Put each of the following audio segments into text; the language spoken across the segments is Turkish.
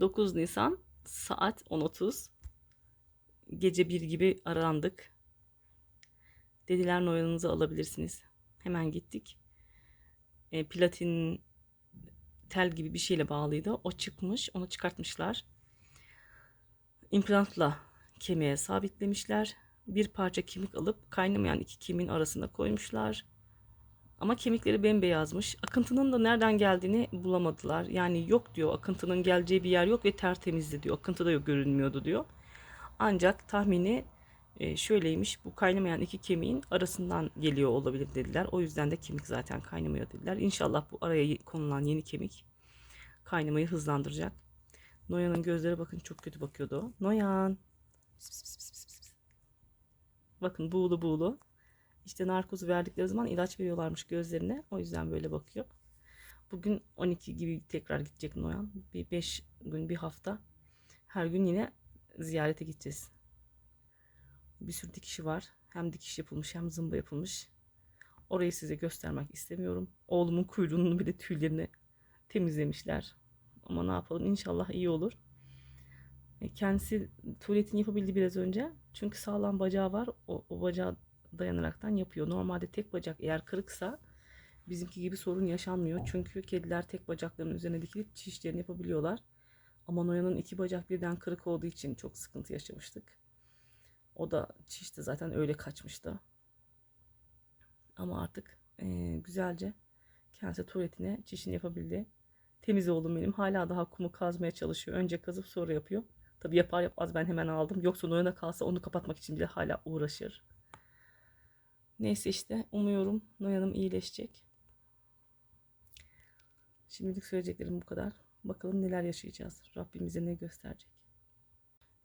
9 Nisan saat 10.30. Gece 1 gibi arandık. Dediler Noyan'ınızı alabilirsiniz. Hemen gittik. E, platin tel gibi bir şeyle bağlıydı. O çıkmış. Onu çıkartmışlar. İmplantla kemiğe sabitlemişler. Bir parça kemik alıp kaynamayan iki kemiğin arasına koymuşlar. Ama kemikleri bembeyazmış. Akıntının da nereden geldiğini bulamadılar. Yani yok diyor. Akıntının geleceği bir yer yok ve tertemizdi diyor. Akıntı da yok görünmüyordu diyor. Ancak tahmini e, şöyleymiş. Bu kaynamayan iki kemiğin arasından geliyor olabilir dediler. O yüzden de kemik zaten kaynamıyor dediler. İnşallah bu araya konulan yeni kemik kaynamayı hızlandıracak. Noyan'ın gözleri bakın çok kötü bakıyordu o. Noyan. Bakın buğulu buğulu. İşte narkozu verdikleri zaman ilaç veriyorlarmış gözlerine. O yüzden böyle bakıyor. Bugün 12 gibi tekrar gidecek Noyan. Bir 5 gün bir hafta. Her gün yine ziyarete gideceğiz. Bir sürü dikişi var. Hem dikiş yapılmış hem zımba yapılmış. Orayı size göstermek istemiyorum. Oğlumun kuyruğunun bile tüylerini temizlemişler. Ama ne yapalım inşallah iyi olur. E, Kendisi tuvaletini yapabildi biraz önce. Çünkü sağlam bacağı var. O, o bacağı dayanaraktan yapıyor. Normalde tek bacak eğer kırıksa bizimki gibi sorun yaşanmıyor. Çünkü kediler tek bacaklarının üzerine dikilip çişlerini yapabiliyorlar. Ama Noyan'ın iki bacak birden kırık olduğu için çok sıkıntı yaşamıştık. O da çişte zaten öyle kaçmıştı. Ama artık eee, güzelce kendisi tuvaletine çişini yapabildi. Temiz oğlum benim. Hala daha kumu kazmaya çalışıyor. Önce kazıp sonra yapıyor. Tabi yapar yapmaz ben hemen aldım. Yoksa Noyan'a kalsa onu kapatmak için bile hala uğraşır. Neyse işte umuyorum Noyan'ım iyileşecek. Şimdilik söyleyeceklerim bu kadar. Bakalım neler yaşayacağız. Rabbim bize ne gösterecek.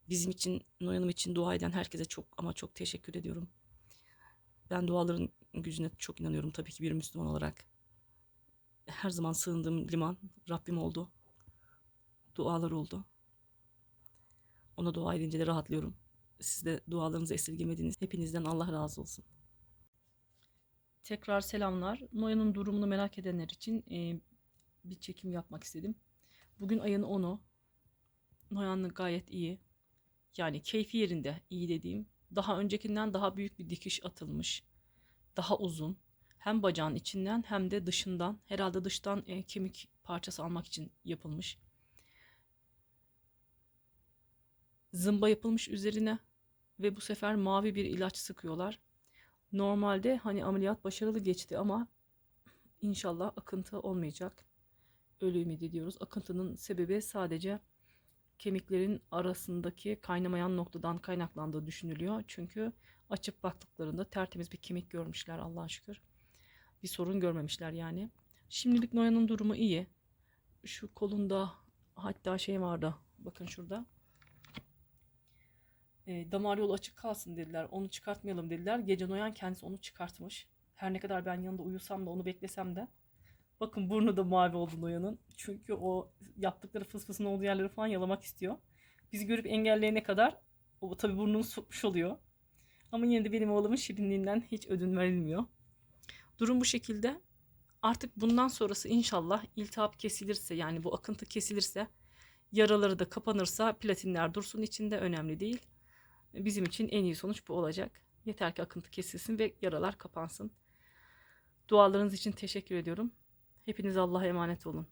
Bizim için, Noyan'ım için dua eden herkese çok ama çok teşekkür ediyorum. Ben duaların gücüne çok inanıyorum tabii ki bir Müslüman olarak. Her zaman sığındığım liman Rabbim oldu. Dualar oldu. Ona dua edince de rahatlıyorum. Siz de dualarınızı esirgemediniz. Hepinizden Allah razı olsun. Tekrar selamlar. Noyan'ın durumunu merak edenler için e, bir çekim yapmak istedim. Bugün ayın 10'u. Noyan gayet iyi. Yani keyfi yerinde iyi dediğim. Daha öncekinden daha büyük bir dikiş atılmış. Daha uzun. Hem bacağın içinden hem de dışından. Herhalde dıştan e, kemik parçası almak için yapılmış. Zımba yapılmış üzerine ve bu sefer mavi bir ilaç sıkıyorlar. Normalde hani ameliyat başarılı geçti ama inşallah akıntı olmayacak. Öyle ümit ediyoruz. Akıntının sebebi sadece kemiklerin arasındaki kaynamayan noktadan kaynaklandığı düşünülüyor. Çünkü açıp baktıklarında tertemiz bir kemik görmüşler Allah'a şükür. Bir sorun görmemişler yani. Şimdilik Noyan'ın durumu iyi. Şu kolunda hatta şey vardı. Bakın şurada. E, damar yolu açık kalsın dediler. Onu çıkartmayalım dediler. Gece Noyan kendisi onu çıkartmış. Her ne kadar ben yanında uyusam da onu beklesem de. Bakın burnu da mavi oldu Noyan'ın. Çünkü o yaptıkları fıs fısın olduğu yerleri falan yalamak istiyor. Bizi görüp engelleyene kadar o tabii burnunu sokmuş oluyor. Ama yine de benim oğlumun şirinliğinden hiç ödün verilmiyor. Durum bu şekilde. Artık bundan sonrası inşallah iltihap kesilirse yani bu akıntı kesilirse yaraları da kapanırsa platinler dursun içinde önemli değil. Bizim için en iyi sonuç bu olacak. Yeter ki akıntı kesilsin ve yaralar kapansın. Dualarınız için teşekkür ediyorum. Hepiniz Allah'a emanet olun.